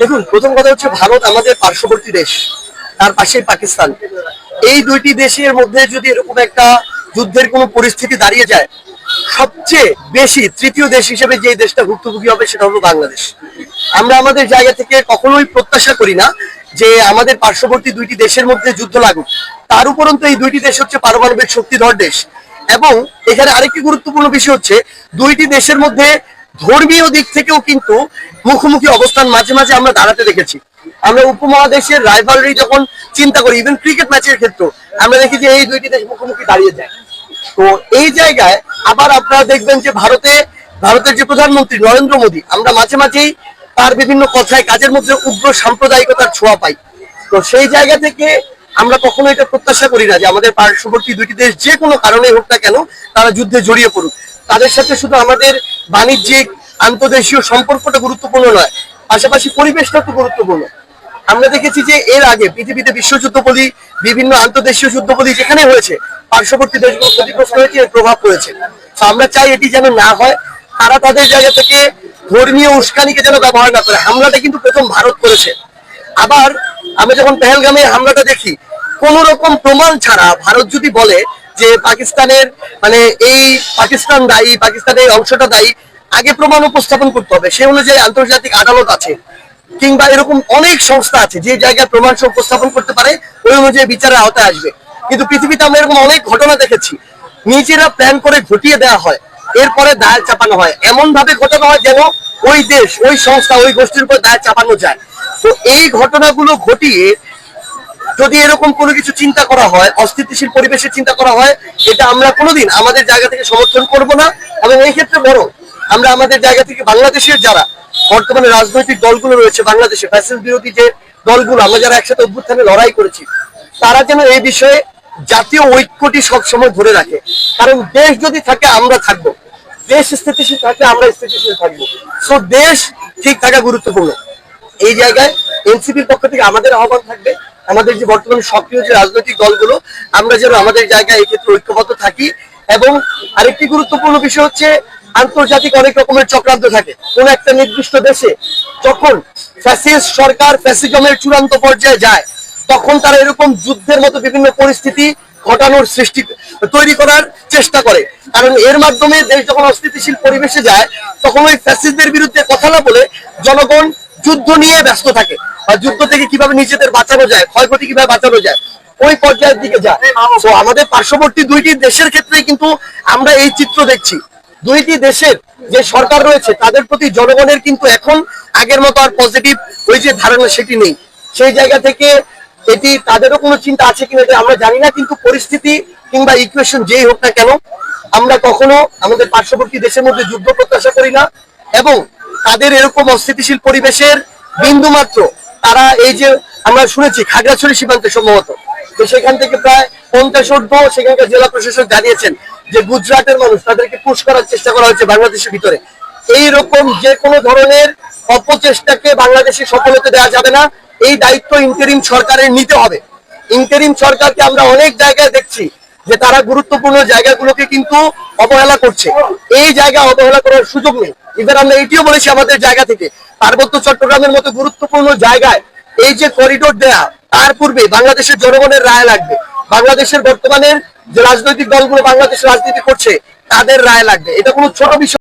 দেখুন, প্রথম কথা হচ্ছে ভারত আমাদের পার্শ্ববর্তী দেশ, তার পাশেই পাকিস্তান। এই দুইটি দেশের মধ্যে যদি এরকম একটা যুদ্ধের কোনো পরিস্থিতি দাঁড়িয়ে যায়, সবচেয়ে বেশি তৃতীয় দেশ হিসেবে যে দেশটা ভুক্তভোগী হবে সেটা হলো বাংলাদেশ। আমরা আমাদের জায়গা থেকে কখনোই প্রত্যাশা করি না যে আমাদের পার্শ্ববর্তী দুইটি দেশের মধ্যে যুদ্ধ লাগুক। তার উপরন্তু এই দুইটি দেশ হচ্ছে পারমাণবিক শক্তিধর দেশ। এবং এখানে আরেকটি গুরুত্বপূর্ণ বিষয় হচ্ছে, দুইটি দেশের মধ্যে ধর্মীয় দিক থেকেও কিন্তু মুখোমুখি অবস্থান মাঝে মাঝে আমরা দাঁড়াতে দেখেছি। আমরা উপমহাদেশের রাইভালরি যখন চিন্তা করি ইভেন ক্রিকেট ম্যাচের ক্ষেত্রে আমরা দেখি যে এই দুইটি দেশ মুখোমুখি দাঁড়িয়ে যায়। তো এই জায়গায় আবার আপনারা দেখবেন যে ভারতে, ভারতের যে প্রধানমন্ত্রী নরেন্দ্র মোদী, আমরা মাঝে মাঝেই তার বিভিন্ন কথায় কাজের মধ্যে উগ্র সাম্প্রদায়িকতার ছোঁয়া পাই। তো সেই জায়গা থেকে আমরা কখনো এটা প্রত্যাশা করি না যে আমাদের পার্শ্ববর্তী দুইটি দেশ যে কোনো কারণে হোক না কেন, তারা যুদ্ধে জড়িয়ে পড়ুক। তাদের সাথে শুধু আমাদের বাণিজ্যিক আন্তর্দেশীয় সম্পর্কটা গুরুত্বপূর্ণ নয়, পাশাপাশি পরিবেশটা তো গুরুত্বপূর্ণ। আমরা দেখেছি যে এর আগে পৃথিবীতে বিশ্বযুদ্ধ বলি, বিভিন্ন আন্তর্দেশীয় যুদ্ধ বলি, যেখানে হয়েছে, পার্শ্ববর্তী দেশগুলো ক্ষতিগ্রস্ত হয়েছে, এর প্রভাব পড়েছে। তো আমরা চাই এটি যেন না হয়, তারা তাদের জায়গা থেকে ধর্মীয় উস্কানিকে যেন ব্যবহার না করে। হামলাটা কিন্তু প্রথম ভারত করেছে। আবার আমরা যখন পেহেলগামে হামলাটা দেখি কোন রকম প্রমাণ ছাড়া ভারত যদি বলে যে পাকিস্তানের মানে এই পাকিস্তান দায়ী, পাকিস্তানের অংশটা দায়ী, আগে প্রমাণ উপস্থাপন করতে হবে। সে অনুযায়ী আন্তর্জাতিক আদালত আছে, কিংবা এরকম অনেক সংস্থা আছে, যে জায়গায় প্রমাণ উপস্থাপন করতে পারে, ওই অনুযায়ী বিচারের আওতায় আসবে। কিন্তু পৃথিবীতে আমরা এরকম অনেক ঘটনা দেখেছি, নিজেরা প্ল্যান করে ঘটিয়ে দেওয়া হয়, এরপরে দায়ের চাপানো হয়। এমন ভাবে ঘটানো হয় যেন ওই দেশ, ওই সংস্থা, ওই গোষ্ঠীর উপর দায়ের চাপানো যায়। তো এই ঘটনাগুলো ঘটিয়ে যদি এরকম কোনো কিছু চিন্তা করা হয়, অস্থিতিশীল পরিবেশের চিন্তা করা হয়, এটা আমরা কোনোদিন আমাদের জায়গা থেকে সমর্থন করব না। এবং এই ক্ষেত্রে বড় আমরা আমাদের জায়গা থেকে বাংলাদেশের যারা বর্তমানে রাজনৈতিক দলগুলো রয়েছে বাংলাদেশে ফ্যাসিস্ট বিরোধী যে দলগুলো, আমরা যারা একসাথে অভ্যুত্থানে লড়াই করেছি, তারা যেন এই বিষয়ে জাতীয় ঐক্যটি সবসময় ধরে রাখে। কারণ দেশ যদি থাকে, আমরা থাকব। দেশ স্থিতিশীল থাকে, আমরা স্থিতিশীল থাকব। সো দেশ ঠিক থাকা গুরুত্বপূর্ণ। এই জায়গায় এনসিপির পক্ষ থেকে আমাদের আহ্বান থাকবে। আমাদের যে বর্তমানে সক্রিয় যে রাজনৈতিক দলগুলো, আমরা যেন আমাদের জায়গায় এক্ষেত্রে ঐক্যবদ্ধ থাকি এবং আরেকটি গুরুত্বপূর্ণ বিষয় হচ্ছে আন্তর্জাতিক অনেক রকমের চক্রান্ত থাকে। কোন একটা নির্দিষ্ট দেশে যখন ফ্যাসিস্ট সরকার ফ্যাসিজমের চূড়ান্ত পর্যায়ে যায়, তখন তারা এরকম যুদ্ধের মতো বিভিন্ন পরিস্থিতি ঘটানোর সৃষ্টি, তৈরি করার চেষ্টা করে। কারণ এর মাধ্যমে দেশ যখন অস্থিতিশীল পরিবেশে যায়, তখন ওই ফ্যাসিস্টদের বিরুদ্ধে কথা না বলে জনগণ যুদ্ধ নিয়ে ব্যস্ত থাকে। বা যুদ্ধ থেকে কীভাবে নিজেদের বাঁচানো যায়, ক্ষয়ক্ষতি কীভাবে বাঁচানো যায়, ওই পর্যায়ের দিকে যায়। তো আমাদের পার্শ্ববর্তী দুইটি দেশের ক্ষেত্রে কিন্তু আমরা এই চিত্র দেখছি। দুইটি দেশের যে সরকার রয়েছে, তাদের প্রতি জনগণের কিন্তু এখন আগের মতো আর পজিটিভ ওই যে ধারণা সেটি নেই। সেই জায়গা থেকে এটি তাদেরও কোনো চিন্তা আছে কিনা এটা আমরা জানি না, কিন্তু পরিস্থিতি কিংবা ইকুয়েশন যেই হোক না কেন, আমরা কখনো আমাদের পার্শ্ববর্তী দেশের মধ্যে যুদ্ধ প্রত্যাশা করি না এবং তাদের এরকম অস্থিতিশীল পরিবেশের বিন্দু মাত্র তারা এই যে আমরা শুনেছি খাগড়াছড়ি সীমান্তে সম্ভবত তো সেখান থেকে প্রায় পঞ্চাশ ঊর্ধ্ব সেখানকার জেলা প্রশাসক জানিয়েছেন যে গুজরাটের মানুষ তাদেরকে পুশ করার চেষ্টা করা হচ্ছে বাংলাদেশের ভিতরে। এই রকম যে কোনো ধরনের অপচেষ্টাকে বাংলাদেশে সফল হতে দেওয়া যাবে না, এই দায়িত্ব ইন্টারিম সরকারের নিতে হবে। ইন্টারিম সরকারকে আমরা অনেক জায়গায় দেখছি যে তারা গুরুত্বপূর্ণ জায়গাগুলোকে কিন্তু অবহেলা করছে। এই জায়গা অবহেলা করার সুযোগ নেই। এবার আমরা এটিও বলেছি আমাদের জায়গা থেকে। পার্বত্য চট্টগ্রামের মতো গুরুত্বপূর্ণ জায়গায় এই যে করিডোর দেয়া, তার পূর্বে বাংলাদেশের জনগণের রায় লাগবে। বাংলাদেশের বর্তমানের যে রাজনৈতিক দলগুলো বাংলাদেশ রাজনীতি করছে, তাদের রায় লাগবে। এটা কোনো ছোট বিষয়